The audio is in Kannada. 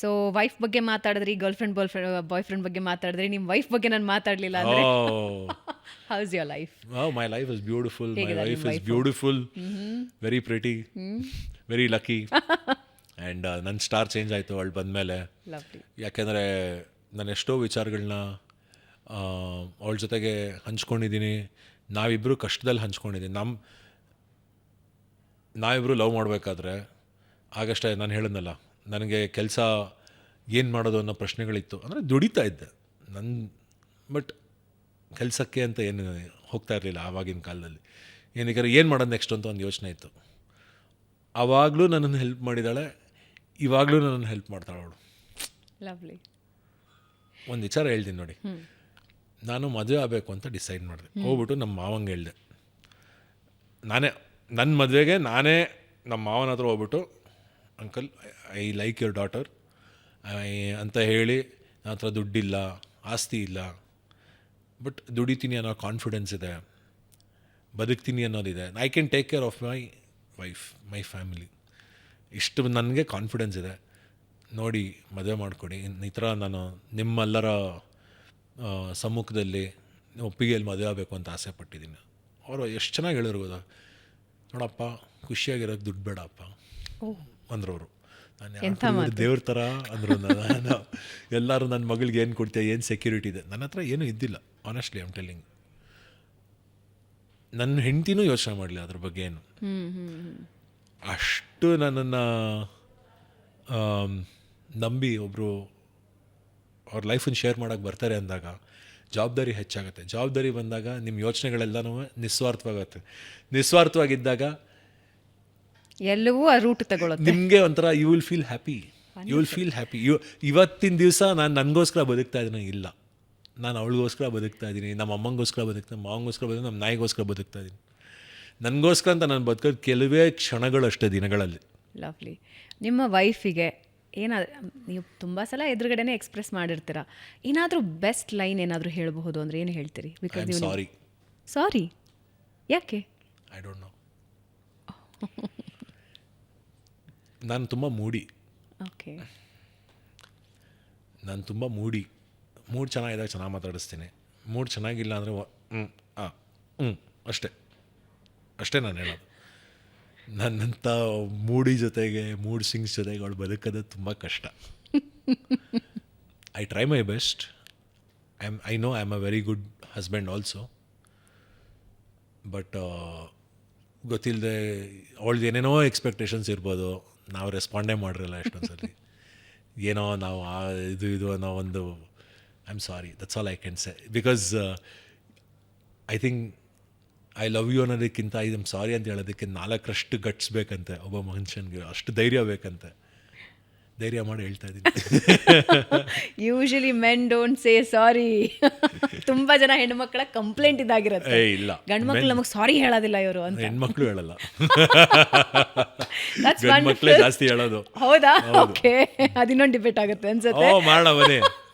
ಸೊ ವೈಫ್ ಬಗ್ಗೆ ಮಾತಾಡಿದ್ರಿ girlfriend boyfriend boyfriend ಬಗ್ಗೆ ಮಾತಾಡಿದ್ರಿ ನಿಮ್ಮ ವೈಫ್ ಬಗ್ಗೆ ನಾನು ಮಾತಾಡಲಿಲ್ಲ ಅಂದರೆ? How's your life my my life is beautiful. My is beautiful very is very lucky. And ನನ್ನ ಸ್ಟಾರ್ ಚೇಂಜ್ ಆಯಿತು ಅವಳು ಬಂದಮೇಲೆ. ಯಾಕೆಂದರೆ ನಾನು ಎಷ್ಟೋ ವಿಚಾರಗಳನ್ನ ಅವಳ ಜೊತೆಗೆ ಹಂಚ್ಕೊಂಡಿದ್ದೀನಿ ನಾವಿಬ್ಬರು ಕಷ್ಟದಲ್ಲಿ ಹಂಚ್ಕೊಂಡಿದ್ದೀನಿ ನಮ್ಮ ನಾವಿಬ್ಬರು ಲವ್ ಮಾಡಬೇಕಾದ್ರೆ ಆಗಷ್ಟೇ ನಾನು ಹೇಳಿದ್ನಲ್ಲ ನನಗೆ ಕೆಲಸ ಏನು ಮಾಡೋದು ಅನ್ನೋ ಪ್ರಶ್ನೆಗಳಿತ್ತು. ಅಂದರೆ ದುಡಿತಾ ಇದ್ದೆ. ನನ್ನ ಬಟ್ ಕೆಲಸಕ್ಕೆ ಅಂತ ಏನು ಹೋಗ್ತಾ ಇರಲಿಲ್ಲ ಆವಾಗಿನ ಕಾಲದಲ್ಲಿ. ಏನಕ್ಕೆ ಏನು ಮಾಡೋದು ನೆಕ್ಸ್ಟ್ ಅಂತ ಒಂದು ಯೋಚನೆ ಇತ್ತು. ಆವಾಗಲೂ ನನ್ನನ್ನು ಹೆಲ್ಪ್ ಮಾಡಿದ್ದಾಳೆ ಇವಾಗಲೂ ನನ್ನನ್ನು ಹೆಲ್ಪ್ ಮಾಡ್ತಾಳೆ ಅವಳು. ಲವ್ಲಿ ಒಂದು ವಿಚಾರ ಹೇಳ್ತೀನಿ ನೋಡಿ. ನಾನು ಮದುವೆ ಆಗಬೇಕು ಅಂತ ಡಿಸೈಡ್ ಮಾಡಿದೆ. ಹೋಗ್ಬಿಟ್ಟು ನಮ್ಮ ಮಾವಂಗೆ ಹೇಳಿದೆ. ನಾನೇ ನನ್ನ ಮದುವೆಗೆ ನಾನೇ ನಮ್ಮ ಮಾವನ ಹತ್ರ ಹೋಗ್ಬಿಟ್ಟು uncle I like your daughter ಅಂತ ಹೇಳಿ ನನ್ನ ಹತ್ರ ದುಡ್ಡಿಲ್ಲ, ಆಸ್ತಿ ಇಲ್ಲ. ಬಟ್ ದುಡಿತೀನಿ ಅನ್ನೋ ಕಾನ್ಫಿಡೆನ್ಸ್ ಇದೆ. ಬದುಕ್ತೀನಿ ಅನ್ನೋದಿದೆ. I can take care of my wife my family ಇಷ್ಟು ನನಗೆ ಕಾನ್ಫಿಡೆನ್ಸ್ ಇದೆ. ನೋಡಿ, ಮದುವೆ ಮಾಡಿಕೊಡಿ. ಈ ಥರ ನಾನು ನಿಮ್ಮೆಲ್ಲರ ಸಮ್ಮುಖದಲ್ಲಿ ಒಪ್ಪಿಗೆಯಲ್ಲಿ ಮದುವೆ ಆಗಬೇಕು ಅಂತ ಆಸೆ ಪಟ್ಟಿದ್ದೀನಿ. ಅವರು ಎಷ್ಟು ಚೆನ್ನಾಗಿ ಹೇಳಿರ್ಬೋದ ನೋಡಪ್ಪ ಖುಷಿಯಾಗಿರೋಕ್ಕೆ ದುಡ್ಡು ಬೇಡಪ್ಪ. ಅಂದ್ರು ಅವರು ನಾನು ದೇವ್ರ ಥರ ಅಂದರು ನಾನು ಎಲ್ಲರೂ ನನ್ನ ಮಗಳಿಗೆ ಏನು ಕೊಡ್ತೀಯ ಏನು ಸೆಕ್ಯೂರಿಟಿ ಇದೆ? ನನ್ನ ಹತ್ರ ಏನೂ ಇದ್ದಿಲ್ಲ ಆನೆಸ್ಟ್ಲಿ ಐಮ್ ಟೆಲ್ಲಿಂಗ್ ನನ್ನ ಹೆಂಡ್ತಿನೂ ಯೋಚನೆ ಮಾಡಲಿಲ್ಲ ಅದ್ರ ಬಗ್ಗೆ ಏನು. ಅಷ್ಟು ನನ್ನನ್ನು ನಂಬಿ ಒಬ್ಬರು ಅವ್ರ ಲೈಫನ್ನು ಶೇರ್ ಮಾಡೋಕ್ಕೆ ಬರ್ತಾರೆ ಅಂದಾಗ ಜವಾಬ್ದಾರಿ ಹೆಚ್ಚಾಗುತ್ತೆ. ಜವಾಬ್ದಾರಿ ಬಂದಾಗ ನಿಮ್ಮ ಯೋಚನೆಗಳೆಲ್ಲನೂ ನಿಸ್ವಾರ್ಥವಾಗುತ್ತೆ. ನಿಸ್ವಾರ್ಥವಾಗಿದ್ದಾಗ ಎಲ್ಲವೂ ಆ ರೂಟ್ ತಗೊಳುತ್ತೆ. ನಿಮಗೆ ಒಂಥರ you will feel happy you will feel happy you ಇವತ್ತಿನ ದಿವಸ ನಾನು ನನಗೋಸ್ಕರ ಬದುಕ್ತಾ ಇದ್ದೀನಿ ಇಲ್ಲ. ನಾನು ಅವಳಿಗೋಸ್ಕರ ಬದುಕ್ತಾ ಇದ್ದೀನಿ ನಮ್ಮ ಅಮ್ಮಂಗೋಸ್ಕರ ಬದುಕ್ತೀನಿ ನಮ್ಮ ಮಾವಂಗೋಸ್ಕರ ಬದುಕು ನಮ್ಮ ನಾಯಿಗೋಸ್ಕರ ಬದುಕ್ತಾ ಇದ್ದೀನಿ ನನಗೋಸ್ಕರ ಅಂತ ನಾನು ಬದುಕೋದು ಕೆಲವೇ ಕ್ಷಣಗಳಷ್ಟೇ ದಿನಗಳಲ್ಲಿ. ಲವ್ಲಿ ನಿಮ್ಮ ವೈಫಿಗೆ ಏನಾದ್ರು ನೀವು ತುಂಬ ಸಲ ಎದುರುಗಡೆನೇ ಎಕ್ಸ್ಪ್ರೆಸ್ ಮಾಡಿರ್ತೀರ? ಏನಾದರೂ ಬೆಸ್ಟ್ ಲೈನ್ ಏನಾದರೂ ಹೇಳಬಹುದು ಅಂದರೆ ಏನು ಹೇಳ್ತೀರಿ? ಬಿಕಾಸ್ ಸಾರಿ ಸಾರಿ ಯಾಕೆ? ಐ ಡೋಂಟ್ ನೋ ನಾನು ತುಂಬ ಮೂಡಿ. ಓಕೆ. ನಾನು ತುಂಬ ಮೂಡಿ. ಮೂಡ್ ಚೆನ್ನಾಗಿದ್ದಾಗ ಚೆನ್ನಾಗಿ ಮಾತಾಡಿಸ್ತೀನಿ. ಮೂಡ್ ಚೆನ್ನಾಗಿಲ್ಲ ಅಂದರೆ ಹ್ಞೂ ಹಾಂ ಹ್ಞೂ ಅಷ್ಟೇ. ಅಷ್ಟೇ ನಾನು ಹೇಳೋದು. ನನ್ನಂಥ ಮೂಡಿ ಜೊತೆಗೆ ಮೂಡ್ ಸಿಂಗ್ಸ್ ಜೊತೆಗೆ ಅವಳು ಬದುಕೋದು ತುಂಬ ಕಷ್ಟ. I try my best I am I know I am a very good husband also but ಗೊತ್ತಿಲ್ಲದೆ ಅವಳ್ದು ಏನೇನೋ ಎಕ್ಸ್ಪೆಕ್ಟೇಷನ್ಸ್ ಇರ್ಬೋದು. ನಾವು ರೆಸ್ಪಾಂಡೇ ಮಾಡಿರಲ್ಲ ಎಷ್ಟೊಂದು ಸರಿ ಏನೋ ನಾವು ಆ ಇದು ಇದು ಅನ್ನೋ ಒಂದು I am sorry that's all I can say because I think I love you ಅನ್ನೋದಕ್ಕಿಂತ ಐ ಆಮ್ ಸಾರಿ ಅಂತ ಹೇಳೋದಕ್ಕೆ ನಾಲ್ಕರಷ್ಟು ಗಟ್ಸ್ ಬೇಕಂತೆ, ಒಬ್ಬ ಮನುಷ್ಯನಿಗೆ, ಅಷ್ಟು ಧೈರ್ಯ ಬೇಕಂತೆ. ಧೈರ್ಯ ಮಾಡಿ ಹೇಳ್ತಾ ಇದ್ದೀನಿ. Usually men don't say sorry ತುಂಬಾ ಜನ ಹೆಣ್ಮಕ್ಳ ಕಂಪ್ಲೇಂಟ್ ಇದಾಗಿರುತ್ತೆ. ಇಲ್ಲ. ಗಂಡು ಮಕ್ಳು ನಮಗೆ ಸಾರಿ ಹೇಳೋದಿಲ್ಲ ಇವರು ಅಂತ. ಹೆಣ್ಮಕ್ಳು ಹೇಳಲ್ಲ. ಜಾಸ್ತಿ ಹೇಳೋದು. ಹೌದಾ? ಓಕೆ ಅದಿನ್ನೊಂದು ಡಿಬೇಟ್ ಆಗುತ್ತೆ ಅನ್ಸುತ್ತೆ. ಮಾಡೋಣ